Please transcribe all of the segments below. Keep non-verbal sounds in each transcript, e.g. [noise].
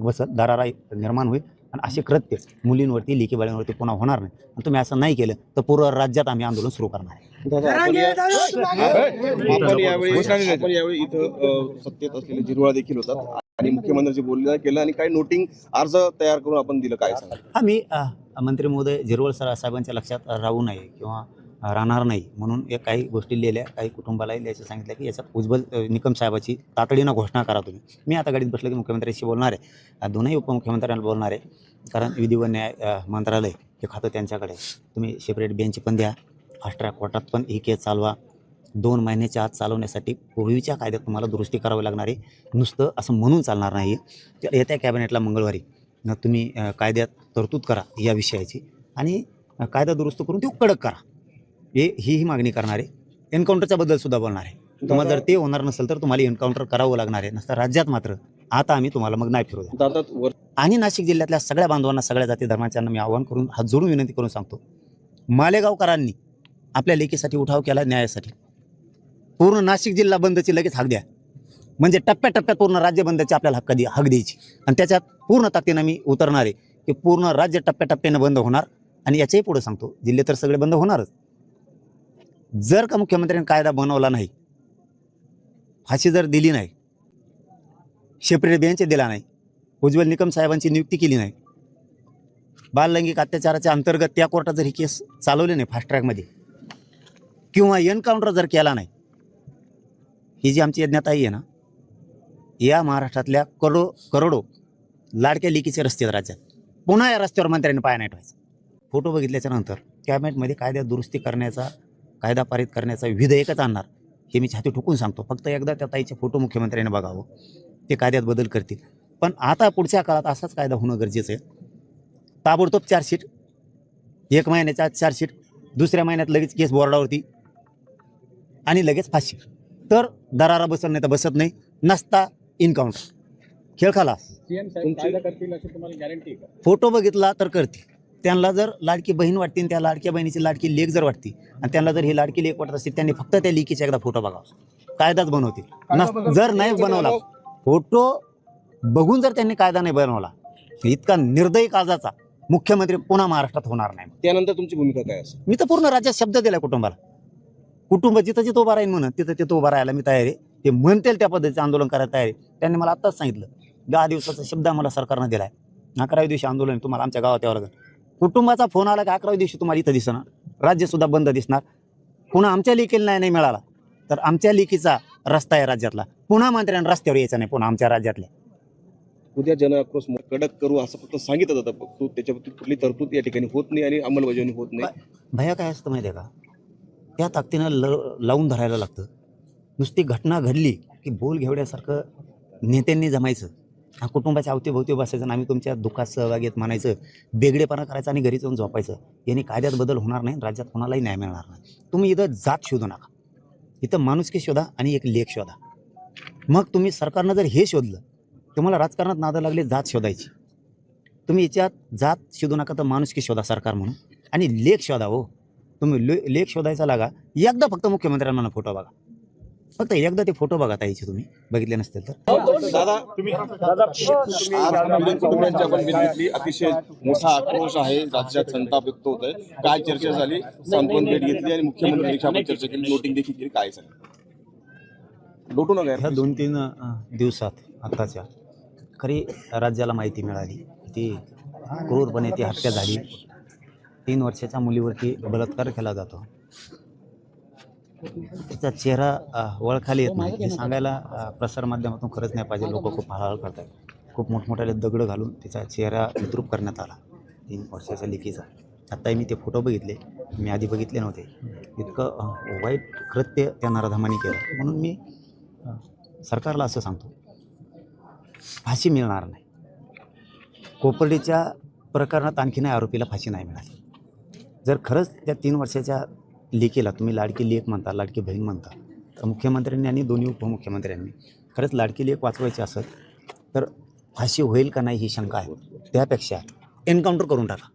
बसत दरारा निर्माण होईल आणि असे कृत्य मुलींवरती लेकी बाळांवरती पुन्हा होणार नाही. आणि तुम्ही असं नाही केलं तर पूर्ण राज्यात आम्ही आंदोलन सुरू करणार आहे. दादा, आपण या- आपण यावेळी आपण यावेळी इथं सत्तेत असलेले जिरवाळा देखील होतात. आणि मुख्यमंत्र्यांशी बोलणं केलं आणि काही नोटिंग अर्ज तयार करून आपण दिलं काय सांगा हा मी अ, मंत्री महोदय जिरवळ सर साहेबांच्या लक्षात राहू नये किंवा राहणार नाही. म्हणून या काही गोष्टी लिहिल्या काही कुटुंबाला लिहायचं सांगितलं की याच्यात उज्ज्वल निकम साहेबाची तातडीनं घोषणा करा तुम्ही. मी आता गाडीत बसलं की मुख्यमंत्र्यांशी बोलणार आहे. दोनही उपमुख्यमंत्र्यांना बोलणार आहे. कारण विधी व न्याय मंत्रालय हे खातं त्यांच्याकडे तुम्ही सेपरेट बेंच पण द्या. फास्ट ट्रॅक कोर्टात पण ही केस चालवा. दोन महिन्याच्या आत चालवण्यासाठी पूर्वीच्या कायद्यात तुम्हाला दुरुस्ती करावी लागणार आहे. नुसतं असं म्हणून चालणार नाही. तर येत्या कॅबिनेटला मंगळवारी न तुम्ही कायद्यात तरतूद करा या विषयाची. आणि कायदा दुरुस्त करून ती कडक करा. हे ही ही मागणी करणार. आहे एन्काउंटरच्या बद्दल सुद्धा बोलणार. आहे तुम्हाला जर ते होणार नसेल तर तुम्हाला एन्काउंटर करावं लागणार आहे. नसतं राज्यात मात्र आता आम्ही तुम्हाला मग नाही फिरू दादा वर आणि नाशिक जिल्ह्यातल्या सगळ्या बांधवांना सगळ्या जाती धर्माच्यांना मी आवाहन करून हात जोडून विनंती करून सांगतो. मालेगावकरांनी आपल्या लेखीसाठी उठाव केला न्यायासाठी. पूर्ण नाशिक जिल्हा बंदची लगेच हाक द्या. म्हणजे टप्प्याटप्प्यात पूर्ण राज्य बंदची आपल्याला हक्क दे हक द्यायची. आणि त्याच्यात पूर्ण ताकदीनं मी उतरणार आहे की पूर्ण राज्य टप्प्याटप्प्यानं बंद होणार. आणि याच्याही पुढे सांगतो जिल्हे तर सगळे बंद होणारच. जर का मुख्यमंत्र्यांनी कायदा बनवला नाही फाशी जर दिली नाही सेपरेट बेंच दिला नाही उज्ज्वल निकम साहेबांची नियुक्ती केली नाही बाललैंगिक अत्याचाराच्या अंतर्गत त्या कोर्टात जर ही केस चालवली नाही फास्ट ट्रॅकमध्ये किंवा एनकाउंटर जर केला नाही ही जी आमची यज्ञताई आहे ना या महाराष्ट्रातल्या करोडो करोडो लाडक्या लिकीचे रस्ते आहेत राज्यात. पुन्हा या रस्त्यावर मंत्र्यांनी पाय नाही ठेवायचा. फोटो बघितल्याच्या नंतर कॅबिनेटमध्ये कायद्यात दुरुस्ती करण्याचा कायदा पारित करण्याचा विधेयकच आणणार हे मी छाती ठोकून सांगतो. फक्त एकदा त्या ताईचे फोटो मुख्यमंत्र्यांनी बघावं. ते कायद्यात बदल करतील. पण आता पुढच्या काळात असाच कायदा होणं गरजेचं आहे. ताबडतोब चार्जशीट एक महिन्याच्या आत चार्जशीट दुसऱ्या महिन्यात लगेच केस बोर्डावरती आणि लगेच फाशी तर दरारा बसत नाही तर बसत नाही नसता इन्काउंटर खेळ खाला सीएम साहेब तुमची- कायदा करतील अशी तुम्हाला गॅरंटी आहे का? फोटो बघितला तर करते त्यांना जर लाडकी बहीण वाटते आणि त्या लाडक्या बहिणीची लाडकी लेख जर वाटते आणि त्यांना जर ही लाडकी लेख वाटत असेल त्यांनी फक्त त्या लेकीचा एकदा फोटो बघावा. कायदाच बनवतील. नस जर नाही बनवला फोटो बघून जर त्यांनी कायदा नाही बनवला इतका निर्दयी काळजाचा मुख्यमंत्री पुन्हा महाराष्ट्रात होणार नाही. त्यानंतर तुमची भूमिका काय असेल? मी तर पूर्ण राज्यात शब्द दिलाय कुटुंबाला. कुटुंब जिथं जिथं उभा राहील म्हणून तिथं तिथं उभा राहायला मी तयार आहे. ते म्हणतील त्या पद्धतीचं आंदोलन करायला तयार आहे. त्यांनी मला आत्ताच सांगितलं दहा दिवसाचा शब्द आम्हाला सरकारनं दिलाय. अकराव्या दिवशी आंदोलन आहे, तुम्हाला आमच्या गावात यावं लागेल. कुटुंबाचा फोन आला की अकराव्या दिवशी तुम्हाला इथं दिसणार. राज्य सुद्धा बंद दिसणार. पुन्हा आमच्या लेखीला नाही नाही मिळाला. तर आमच्या लेखीचा रस्ता आहे राज्यातला. पुन्हा मंत्र्यांना रस्त्यावर यायचा नाही पुन्हा आमच्या राज्यातल्या. उद्या जन आक्रोश मोठा कडक करू असं फक्त सांगितलं जातं. परंतु त्याच्यावरती कुठली तरतूद या ठिकाणी होत नाही आणि अंमलबजावणी होत नाही. भया काय असतं माहिती आहे का? त्या ताकदीनं ल लावून धरायला लागतं. नुसती घटना घडली की बोल घेवड्यासारखं नेत्यांनी जमायचं. कुटुंबाच्या अवतीभोवती बसायचं आणि आम्ही तुमच्या दुःखात सहभागी आहेत म्हणायचं बेगडेपणा करायचं आणि घरी जाऊन झोपायचं. याने कायद्यात बदल होणार नाही राज्यात कोणालाही न्याय मिळणार नाही. तुम्ही इथं जात शोधू नका. इथं माणुसकी शोधा आणि एक लेख शोधा. मग तुम्ही सरकारनं जर हे शोधलं तुम्हाला राजकारणात नादं लागले जात शोधायची. तुम्ही याच्यात जात शोधू नका तर माणुसकी शोधा सरकार म्हणून. आणि लेख शोधा हो. तुम्ही ले लेख शोधायचा लागा. एकदा फक्त मुख्यमंत्र्यांना फोटो बघा. फक्त एकदा ते फोटो बघा ताईचे तुम्ही. बघितले नसतील तर. दादा तुम्ही अतिशय मोठा आक्रोश आहे राज्यात संताप व्यक्त होत आहे काय चर्चा झाली? सांत्वन भेट घेतली आणि मुख्यमंत्र्यांशी आपण चर्चा केली. नोटिंग देखील केली. काय सांग? लोटू नका ह्या. दोन तीन दिवसात आत्ताच्या खरी राज्याला माहिती मिळाली. ती क्रूरपणे ती हत्या झाली. तीन वर्षाच्या मुलीवरती बलात्कार केला जातो. त्याचा चेहरा वळखाली येत नाही. हे सांगायला प्रसारमाध्यमातून खरंच नाही पाहिजे. लोक खूप हळहळ करतात खूप मोठमोठ्याले दगड घालून तिचा चेहरा विद्रूप करण्यात आला. तीन वर्षाच्या लेकीचा. आत्ताही मी ते फोटो बघितले. मी आधी बघितले नव्हते. इतकं वाईट कृत्य त्या नराधमाने केलं. म्हणून मी सरकारला असं सांगतो. फाशी मिळणार नाही. कोपर्डीच्या प्रकरणात आणखीनही आरोपीला फाशी नाही मिळाली. जर खरंच त्या तीन वर्षाच्या लेकीला तुम्ही लाडकी लेख म्हणता लाडकी बहीण म्हणता. तर मुख्यमंत्र्यांनी आणि दोन्ही उपमुख्यमंत्र्यांनी. खरंच लाडकी लेख वाचवायची असेल तर फाशी होईल का नाही ही शंका आहे. त्यापेक्षा एन्काउंटर करून टाका.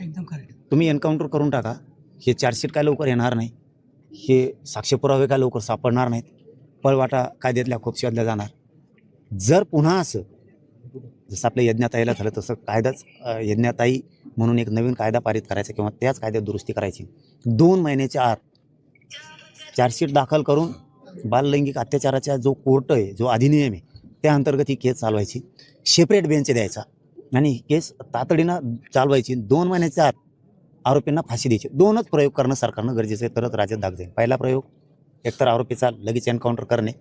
एकदम करेक्ट तुम्ही एन्काउंटर करून टाका. हे चार्जशीट काय लवकर येणार नाही. हे साक्ष्यपुरावे काय लवकर सापडणार नाहीत. पळवाटा कायद्यातल्या खूप शोधल्या जाणार. जर पुन्हा असं जसं आपल्या यज्ञाताईला झालं तसं कायदाच यज्ञाताई म्हणून एक नवीन कायदा पारित करायचा किंवा त्याच कायद्यात दुरुस्ती करायची. दोन महिन्याच्या आत चार्जशीट दाखल करून बाललैंगिक अत्याचाराचा जो कोर्ट आहे जो अधिनियम आहे त्या अंतर्गत ही केस चालवायची. सेपरेट बेंच द्यायचा आणि ही केस तातडीनं चालवायची. दोन महिन्याच्या आत आरोपींना फाशी द्यायची. दोनच प्रयोग करणं सरकारनं गरजेचं आहे. तरच राज्यात दाग जाईल. पहिला प्रयोग एकतर आरोपीचा लगेच एन्काउंटर करणे.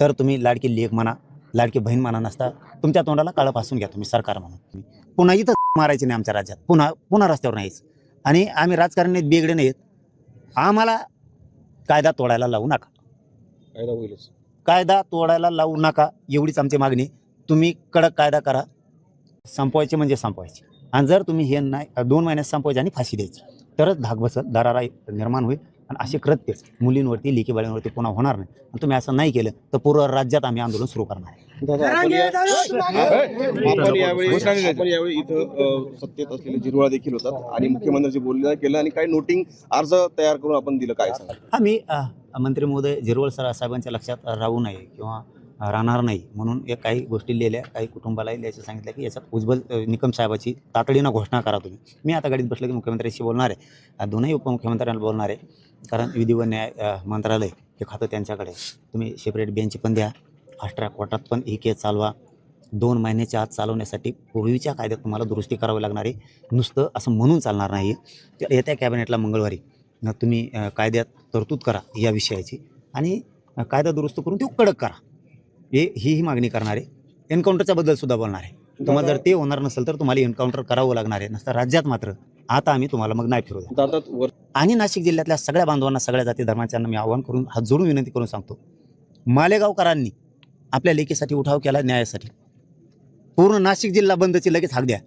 तर तुम्ही लाडकी लेख म्हणा लाडकी बहीण म्हणा नसता तुमच्या तोंडाला काळं पासून घ्या तुम्ही सरकार म्हणून. पुन्हा इथं [laughs] मारायचे नाही आमच्या राज्यात. पुन्हा पुन्हा रस्त्यावर नाहीच आणि आम्ही राजकारणी बेगडे नाहीत. आम्हाला कायदा तोडायला लावू नका. कायदा होईलच. कायदा तोडायला लावू नका एवढीच आमची मागणी. तुम्ही कडक कायदा करा. संपवायचे म्हणजे संपवायचे. आणि जर तुम्ही हे नाही दोन महिन्यात संपवायचे आणि फाशी द्यायची तरच धाक बसत दरारा निर्माण होईल. आणि असे कृत्य मुलींवरती बाळींवरती पुन्हा होणार नाही. आणि तुम्ही असं नाही केलं तर पूर्ण राज्यात आम्ही आंदोलन सुरू करणार आहे. आपण या- आपण यावेळी आपण यावेळी इथं सत्तेत असलेले जिरवाळा देखील होतात आणि मुख्यमंत्र्यांची बोलणं केलं आणि काही नोटिंग अर्ज तयार करून आपण दिलं काय सांगा आम्ही मंत्री महोदय झिरवळ सर साहेबांच्या लक्षात राहू नये किंवा राहणार नाही म्हणून या काही गोष्टी लिहिल्या काही कुटुंबालाही लिहायचं सांगितलं की याच्यात उज्ज्वल निकम साहेबाची तातडीनं घोषणा करा तुम्ही. मी आता गाडीत बसलो की मुख्यमंत्र्यांशी बोलणार आहे. दोनही उपमुख्यमंत्र्यांना बोलणार आहे. कारण विधी व न्याय मंत्रालय हे खातं त्यांच्याकडे. तुम्ही सेपरेट बेंच पण द्या. फास्ट ट्रॅक कोर्टात पण ही केस चालवा. दोन महिन्याच्या आत चालवण्यासाठी पूर्वीच्या कायद्यात तुम्हाला दुरुस्ती करावी लागणार आहे. नुसतं असं म्हणून चालणार नाही तर येत्या कॅबिनेटला मंगळवारी तुम्ही कायद्यात तरतूद करा या विषयाची आणि कायदा दुरुस्त करून ते कडक करा. हे ही ही मागणी करणार आहे. एन्काउंटरच्या सुद्धा बोलणार आहे. तुम्हाला जर ते होणार नसेल तर तुम्हाला एन्काउंटर करावं लागणार आहे. नसतं राज्यात मात्र आता आम्ही तुम्हाला मग नाही फिरू आणि नाशिक जिल्ह्यातल्या सगळ्या बांधवांना सगळ्या जाती धर्माच्यांना मी आवाहन करून हात जोडून विनंती करून सांगतो. मालेगावकरांनी आपल्या लेकीसाठी उठाव केला न्यायासाठी. पूर्ण नाशिक जिल्हा बंदची लगेच हाक द्या.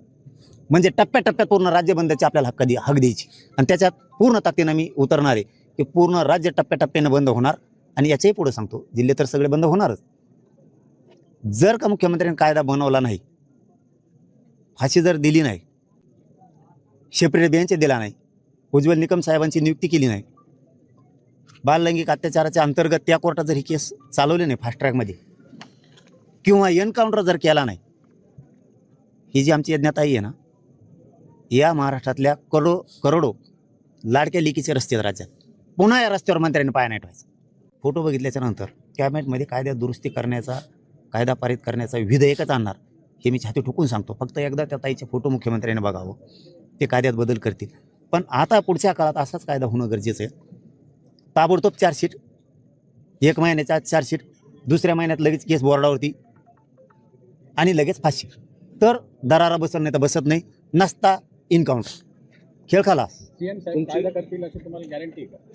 म्हणजे टप्प्याटप्प्यात पूर्ण राज्य बंदची आपल्याला हक्क दि हक द्यायची. आणि त्याच्यात पूर्ण ताकदीनं मी उतरणार आहे की पूर्ण राज्य टप्प्याटप्प्यानं बंद होणार. आणि याच्याही पुढे सांगतो जिल्हे तर सगळे बंद होणारच. जर का मुख्यमंत्र्यांनी कायदा बनवला नाही फाशी जर दिली नाही शेपरे बेंच दिला नाही उज्ज्वल निकम साहेबांची नियुक्ती केली नाही बाललैंगिक अत्याचाराच्या अंतर्गत त्या कोर्टात जर ही केस चालवली नाही फास्ट ट्रॅकमध्ये किंवा एन्काउंटर जर केला नाही ही जी आमची यज्ञाताई आहे ना या महाराष्ट्रातल्या करोडो करोडो लाडक्या लिकीचे रस्ते आहेत राज्यात. पुन्हा या रस्त्यावर मंत्र्यांनी पाय नाही ठेवायचा. फोटो बघितल्याच्या नंतर कॅबिनेटमध्ये कायद्यात दुरुस्ती करण्याचा कायदा पारित करण्याचा विधेयकच आणणार हे मी छाती ठोकून सांगतो. फक्त एकदा त्या ताईचे फोटो मुख्यमंत्र्यांनी बघावं. ते कायद्यात बदल करतील. पण आता पुढच्या काळात असाच कायदा होणं गरजेचं आहे. ताबडतोब चार्जशीट एक महिन्याच्या चार्जशीट दुसऱ्या महिन्यात लगेच केस बोर्डावरती आणि लगेच फाशी. तर दरारा बसत नाही तर बसत नाही. नसता इन्काउंटर खेळ खाला.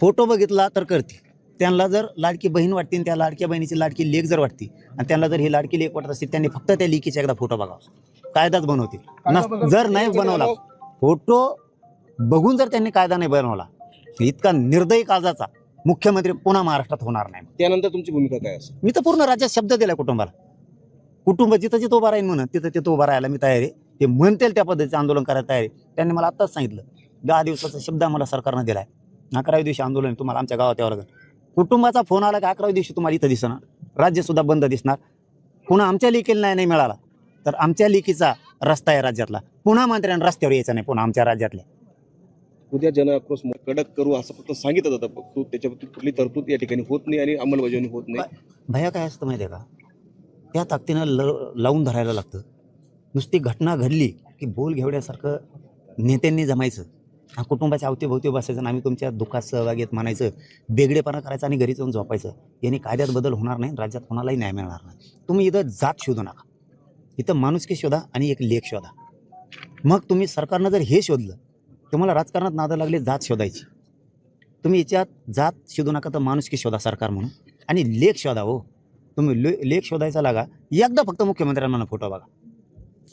फोटो बघितला तर करते त्यांना जर लाडकी बहीण वाटते आणि त्या लाडक्या बहिणीची लाडकी लेख जर वाटते आणि त्यांना जर ही लाडकी लेख वाटत असते त्यांनी फक्त त्या लेकीचा एकदा फोटो बघावा. कायदाच बनवतील. नस जर नाही बनवला फोटो बघून जर त्यांनी कायदा नाही बनवला इतका निर्दयी काळजाचा मुख्यमंत्री पुन्हा महाराष्ट्रात होणार नाही. त्यानंतर तुमची भूमिका काय असेल? मी तर पूर्ण राज्यात शब्द दिलाय कुटुंबाला. कुटुंब जिथं जिथं उभा राहील म्हणून तिथं तिथं उभा राहायला मी तयार आहे. ते म्हणतील त्या पद्धतीचं आंदोलन करायला तयार आहे. त्यांनी मला आत्ताच सांगितलं दहा दिवसाचा शब्द आम्हाला सरकारनं दिलाय. अकराव्या दिवशी आंदोलन आहे, तुम्हाला आमच्या गावात यावं लागेल. कुटुंबाचा फोन आला की अकराव्या दिवशी तुम्हाला इथं दिसणार. राज्य सुद्धा बंद दिसणार. पुन्हा आमच्या लेकीला नाही नाही मिळाला. तर आमच्या लेकीचा रस्ता आहे राज्यातला. पुन्हा मंत्र्यांना रस्त्यावर यायचा नाही पुन्हा आमच्या राज्यातल्या. उद्या जन आक्रोश मो- कडक करू असं फक्त सांगितलं जातं. फक्त त्याच्याबद्दल कुठली तरतूद या ठिकाणी होत नाही आणि अंमलबजावणी होत नाही. भया काय असतं माहिती आहे का? त्या ताकदीनं ल लावून धरायला लागतं. नुसती घटना घडली की बोल घेवड्यासारखं नेत्यांनी जमायचं. हा कुटुंबाच्या अवतीभोवती बसायचं आणि आम्ही तुमच्या दुःखात सहभागी आहेत मानायचं बेगडेपणा करायचं आणि घरी जाऊन झोपायचं. याने कायद्यात बदल होणार नाही राज्यात कोणालाही न्याय मिळणार नाही. तुम्ही इथं जात शोधू नका. इथं माणुसकी शोधा आणि एक लेख शोधा. मग तुम्ही सरकारनं जर हे शोधलं तुम्हाला राजकारणात नादं लागले जात शोधायची. तुम्ही याच्यात जात शोधू नका तर माणुसकी शोधा सरकार म्हणून. आणि लेख शोधा हो. तुम्ही ले लेख शोधायचा लागा. एकदा फक्त मुख्यमंत्र्यांना फोटो बघा.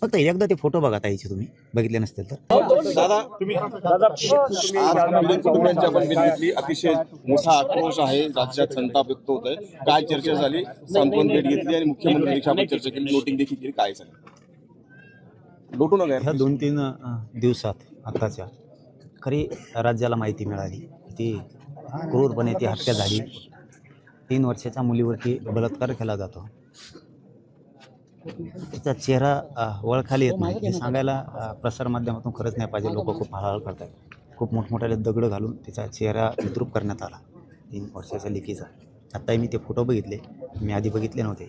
फक्त एकदा ते फोटो बघा ताईचे तुम्ही. बघितले नसतील तर. दादा तुम्ही अतिशय मोठा आक्रोश आहे. राज्यात संताप व्यक्त होत आहे काय चर्चा झाली? सांत्वन भेट घेतली आणि मुख्यमंत्र्यांची आपण चर्चा केली. नोटिंग देखील केली. काय झालं? लोटू नका ह्या. दोन तीन दिवसात आत्ताच्या खरी राज्याला माहिती मिळाली. ती क्रूरपणे ती हत्या झाली. तीन वर्षाच्या मुलीवरती बलात्कार केला जातो. त्याचा चेहरा वळखाली येत नाही. हे सांगायला प्रसारमाध्यमातून खरंच नाही पाहिजे. लोक खूप हळहळ करतात खूप मोठमोठ्याले दगड घालून त्याचा चेहरा विद्रूप करण्यात आला. तीन वर्षाच्या लेकीचा. आत्ताही मी ते फोटो बघितले. मी आधी बघितले नव्हते.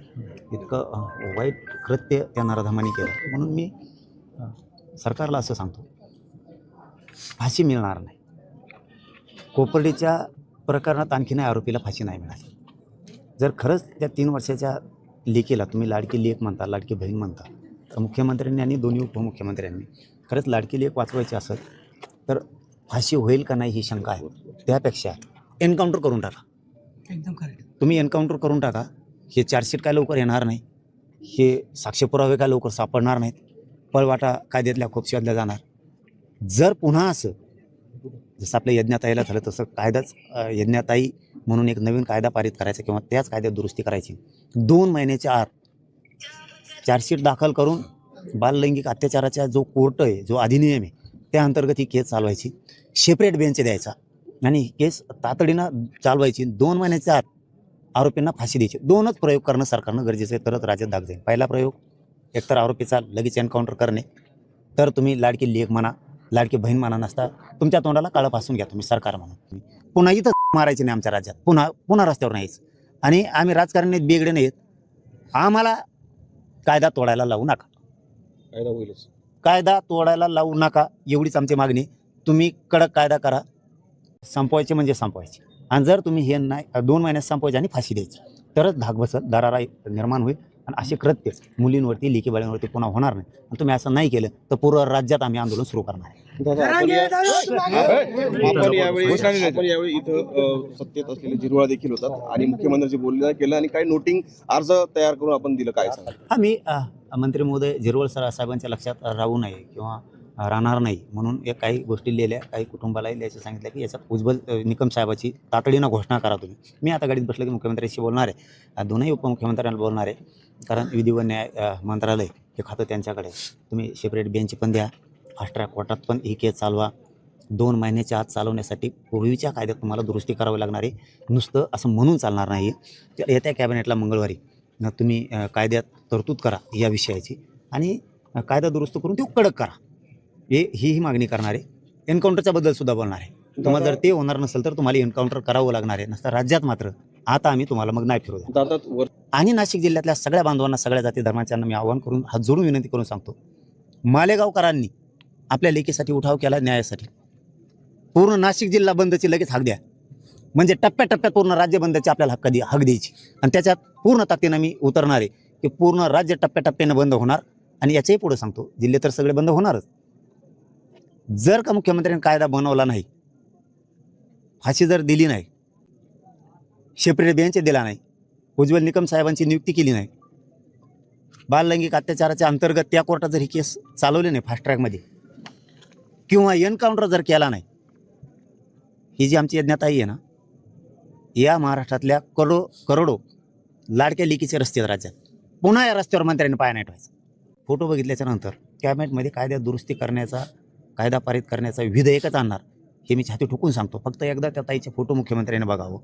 इतकं वाईट कृत्य त्या नराधमाने केलं. म्हणून मी सरकारला असं सांगतो. फाशी मिळणार नाही. कोपर्डीच्या प्रकरणात आणखीन आरोपीला फाशी नाही मिळाली. जर खरंच त्या तीन वर्षाच्या लेकीला तुम्ही लाडकी लेक म्हणता लाडकी बहीण म्हणता तर मुख्यमंत्र्यांनी आणि दोन्ही उपमुख्यमंत्र्यांनी खरंच लाडकी लेक वाचवायची असेल तर फाशी होईल का नाही ही शंका आहे. त्यापेक्षा एन्काउंटर करून टाका. एकदम करेक्ट तुम्ही एन्काउंटर करून टाका. हे चार्जशीट काय लवकर येणार नाही. हे साक्षीपुरावे काय लवकर सापडणार नाहीत. पळवाटा कायद्यातल्या खूप शोधल्या जाणार. जर पुन्हा असं जसं आपल्या यज्ञाताईला झालं तसं कायदाच यज्ञाताई म्हणून एक नवीन कायदा पारित करायचा किंवा त्याच कायद्यात दुरुस्ती करायची. दोन महिन्याच्या आत चार्जशीट दाखल करून बाललैंगिक अत्याचाराचा जो कोर्ट आहे जो अधिनियम आहे त्या अंतर्गत ही केस चालवायची. सेपरेट बेंच द्यायचा आणि ही केस तातडीनं चालवायची. दोन महिन्याच्या आत आरोपींना फाशी द्यायची. दोनच प्रयोग करणं सरकारनं गरजेचं आहे. तरच राज्यात दाग जाईल पहिला प्रयोग एकतर आरोपीचा लगेच एन्काउंटर करणे. तर तुम्ही लाडकी लेख म्हणा लाडकी बहीण म्हणा नसता. तुमच्या तोंडाला काळं पासून घ्या तुम्ही सरकार म्हणून. पुन्हा इथं [laughs] मारायचे नाही आमच्या राज्यात. पुन्हा पुन्हा रस्त्यावर नाहीच आणि आम्ही राजकारणी बेगडे नाहीत. आम्हाला कायदा तोडायला लावू नका. कायदा होईलच. कायदा तोडायला लावू नका एवढीच आमची मागणी. तुम्ही कडक कायदा करा. संपवायचे म्हणजे संपवायचे. आणि जर तुम्ही हे नाही दोन महिन्यात संपवायचे आणि फाशी द्यायची. तरच धाक बसत दरारा निर्माण होईल. आणि असे कृत्य मुलींवरती लेकी बाळींवरती पुन्हा होणार नाही. आणि तुम्ही असं नाही केलं तर पूर्ण राज्यात आम्ही आंदोलन सुरू करणार आहे. दादा, आपण या- आपण यावेळी आपण यावेळी इथं सत्तेत असलेले जिरवाळा देखील होतात आणि मुख्यमंत्र्यांची बोलणं केलं आणि काही नोटिंग अर्ज तयार करून आपण दिलं काय हा अ, मंत्री महोदय झिरवळ सर साहेबांच्या लक्षात राहू नये किंवा राहणार नाही म्हणून या काही गोष्टी लिहिल्या काही कुटुंबालाही लिहायचं सांगितलं की याच्यात उज्ज्वल निकम साहेबाची तातडीनं घोषणा करा तुम्ही. मी आता गाडीत बसलं की मुख्यमंत्र्यांशी बोलणार आहे. दोनही उपमुख्यमंत्र्यांना बोलणार आहे. कारण विधी व न्याय मंत्रालय हे खातं त्यांच्याकडे तुम्ही सेपरेट बेंच पण द्या फास्ट ट्रॅक कोर्टात पण ही केस चालवा. दोन महिन्याच्या आत चालवण्यासाठी पूर्वीच्या कायद्यात तुम्हाला दुरुस्ती करावी लागणार आहे. नुसतं असं म्हणून चालणार नाही. तर येत्या कॅबिनेटला मंगळवारी न तुम्ही कायद्यात तरतूद करा या विषयाची आणि कायदा दुरुस्त करून ती कडक करा. हे ही ही मागणी करणार आहे. एन्काउंटरच्या सुद्धा बोलणार आहे. तुम्हाला जर ते होणार नसेल तर तुम्हाला एन्काउंटर करावं लागणार आहे. नसतं राज्यात मात्र आता आम्ही तुम्हाला मग नाही फिरू दादा आणि नाशिक जिल्ह्यातल्या सगळ्या बांधवांना सगळ्या जाती धर्माच्यांना मी आवाहन करून हात जोडून विनंती करून सांगतो. मालेगावकरांनी आपल्या लेखीसाठी उठाव केला न्यायासाठी. पूर्ण नाशिक जिल्हा बंदची लगेच हाक द्या. म्हणजे टप्प्याटप्प्यात पूर्ण राज्य बंदची आपल्याला हक्क दे हक द्यायची. आणि त्याच्यात पूर्ण ताकदीनं मी उतरणार आहे की पूर्ण राज्य टप्प्याटप्प्यानं बंद होणार. आणि याच्याही पुढे सांगतो. जिल्हे तर सगळे बंद होणारच. जर का मुख्यमंत्र्यांनी कायदा बनवला नाही फाशी जर दिली नाही शेपरेट बियांचे दिला नाही उज्ज्वल निकम साहेबांची नियुक्ती केली नाही. बाललैंगिक अत्याचाराच्या अंतर्गत त्या कोर्टात जर ही केस चालवली नाही फास्ट ट्रॅकमध्ये किंवा एन्काउंटर जर केला नाही ही जी आमची यज्ञाताई आहे ना या महाराष्ट्रातल्या करोडो करोडो लाडक्या लिकीचे रस्ते आहेत राज्यात पुन्हा या रस्त्यावर मंत्र्यांनी पाय नाही ठेवायचा. फोटो बघितल्याच्या नंतर कॅबिनेटमध्ये कायद्यात दुरुस्ती करण्याचा कायदा पारित करण्याचा विधेयकच आणणार हे मी छाती ठोकून सांगतो. फक्त एकदा त्या ताईचे फोटो मुख्यमंत्र्यांनी बघावं.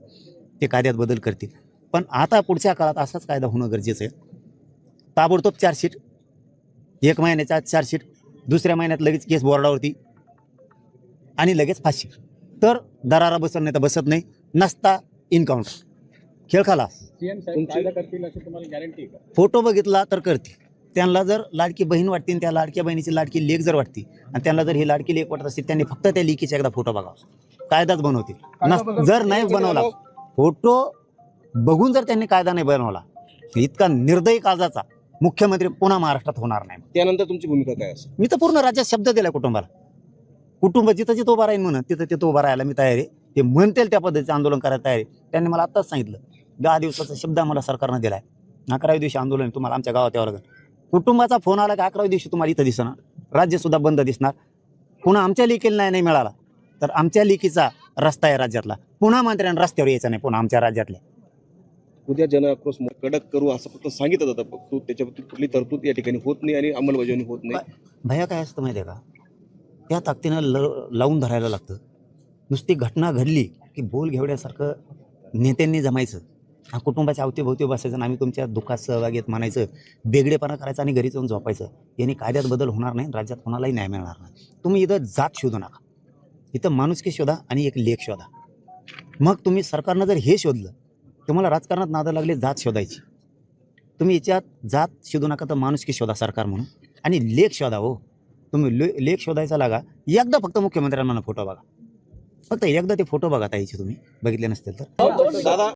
ते कायद्यात बदल करतील. पण आता पुढच्या काळात असाच कायदा होणं गरजेचं आहे. ताबडतोब चार्जशीट एक महिन्याच्या आत चार्जशीट दुसऱ्या महिन्यात लगेच केस बोर्डावरती आणि लगेच फाशी तर दरारा बसत नाही तर बसत नाही नसता इन्काउंटर खेळ का? फोटो बघितला तर करते त्यांना जर लाडकी बहीण वाटते आणि त्या लाडक्या बहिणीची लाडकी लेख जर वाटते आणि त्यांना जर ही लाडकी लेख वाटत असते त्यांनी फक्त त्या लेकीचा एकदा फोटो बघावा. कायदाच बनवतील. नस- जर नाही बनवला फोटो बघून जर त्यांनी कायदा नाही बनवला इतका निर्दयी काळजाचा मुख्यमंत्री पुन्हा महाराष्ट्रात होणार नाही. त्यानंतर तुमची भूमिका काय असेल? मी तर पूर्ण राज्यात शब्द दिला कुटुंबाला. कुटुंब जिथं जिथं उभा राहील म्हणत तिथं तिथं उभा राहायला मी तयार आहे. ते म्हणतील त्या पद्धतीचं आंदोलन करायला तयार आहे. त्यांनी मला आत्ताच सांगितलं दहा दिवसाचा शब्द आम्हाला सरकारनं दिलाय. अकराव्या दिवशी आंदोलन तुम्हाला आमच्या गावात यावं लागेल. कुटुंबाचा फोन आला की अकराव्या दिवशी तुम्हाला इथं दिसणार. राज्यसुद्धा बंद दिसणार. पुन्हा आमच्या लेखीला नाही नाही मिळाला. तर आमच्या लेखीचा रस्ता आहे राज्यातला. पुन्हा मंत्र्यांना रस्त्यावर यायचा नाही पुन्हा आमच्या राज्यातल्या. उद्या जन आक्रोश कडक करू असं फक्त सांगितलं जातं. फक्त त्याच्याबद्दल कुठली तरतूद या ठिकाणी होत नाही आणि अंमलबजावणी होत नाही. भया काय असतं माहिती आहे का? त्या ताकदीनं ल लावून धरायला लागतं. नुसती घटना घडली की बोल घेवड्यासारखं नेत्यांनी जमायचं. हा कुटुंबाच्या अवतीभोवती बसायचं आणि आम्ही तुमच्या दुःखात सहभागी येत म्हणायचं. बेगडेपणा करायचं आणि घरी जाऊन झोपायचं. याने कायद्यात बदल होणार नाही राज्यात कोणालाही न्याय मिळणार नाही. तुम्ही इथं जात शोधू नका. इथं माणुसकी शोधा आणि एक लेख शोधा. मग तुम्ही सरकारनं जर हे शोधलं तुम्हाला राजकारणात नादा लागले जात शोधायची. तुम्ही याच्यात जात शोधू नका तर माणुसकी शोधा सरकार म्हणून. आणि लेख शोधा हो. तुम्ही ले लेख शोधायचा लागा एकदा फक्त मुख्यमंत्र्यांना फोटो बघा. फक्त एकदा ते फोटो बघा ताईचे तुम्ही. बघितले नसतील तर. दादा